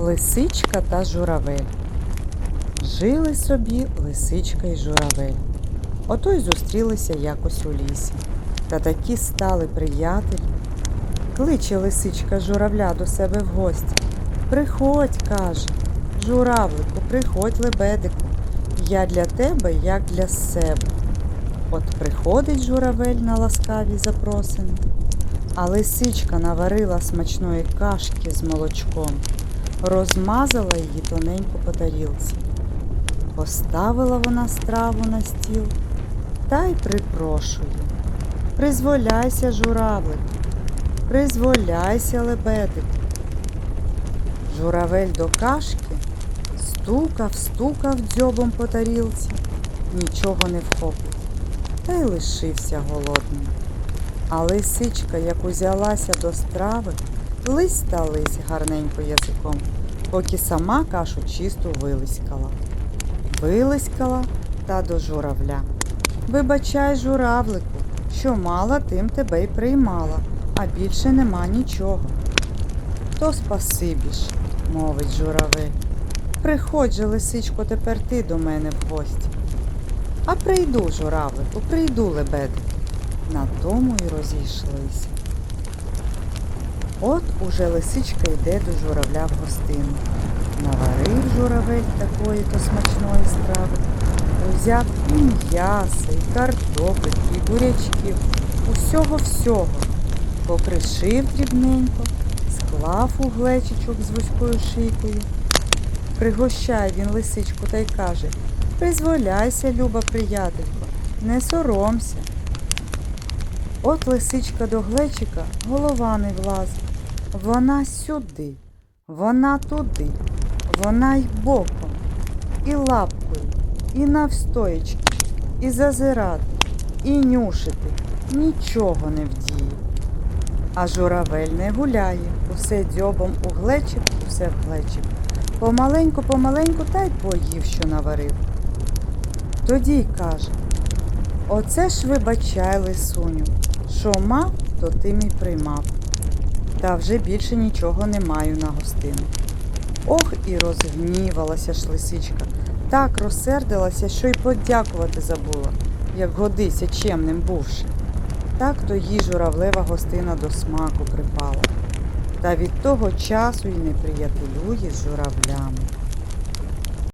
Лисичка та журавель. Жили собі лисичка і журавель. Ото й зустрілися якось у лісі. Та такі стали приятелі. Кличе лисичка журавля до себе в гості. Приходь, каже, журавлику, приходь, лебедику. Я для тебе, як для себе. От приходить журавель на ласкаві запросини, а лисичка наварила смачної кашки з молочком, розмазала її тоненько по тарілці. Поставила вона страву на стіл та й припрошує. Призволяйся, журавлик, призволяйся, лебедик. Журавель до кашки стукав, стукав дзьобом по тарілці, нічого не вхопив, та й лишився голодним. А лисичка, як узялася до страви, лись та лись гарненько язиком, поки сама кашу чисту вилискала. Вилискала та до журавля. Вибачай, журавлику, що мала, тим тебе й приймала, а більше нема нічого. То спасибі ж, мовить журавель. Приходь же, лисичко, тепер ти до мене в гості. А прийду, журавлику, прийду, лебедик. На тому й розійшлися. От уже лисичка йде до журавля в гостину. Наварив журавель такої то смачної страви. Узяв і м'яса, і картопель, і бурячків, усього всього. Покришив дрібненько, склав у глечичок з вузькою шийкою. Пригощає він лисичку та й каже Призволяйся, люба приятелько, не соромся. От лисичка до глечика голова не влазить. Вона сюди, вона туди, вона й боком, і лапкою, і навстоячки, і зазирати, і нюшити. Нічого не вдіє. А журавель не гуляє, усе дзьобом у глечик, усе в глечик. Помаленьку, помаленьку та й поїв, що наварив. Тоді й каже Оце ж вибачай, лисуню, що мав, то ти мій приймав. Та вже більше нічого не маю на гостину. Ох, і розгнівалася ж лисичка, так розсердилася, що й подякувати забула, як годися чемним бувши. Так то їй журавлева гостина до смаку припала. Та від того часу й не приятелює з журавлями.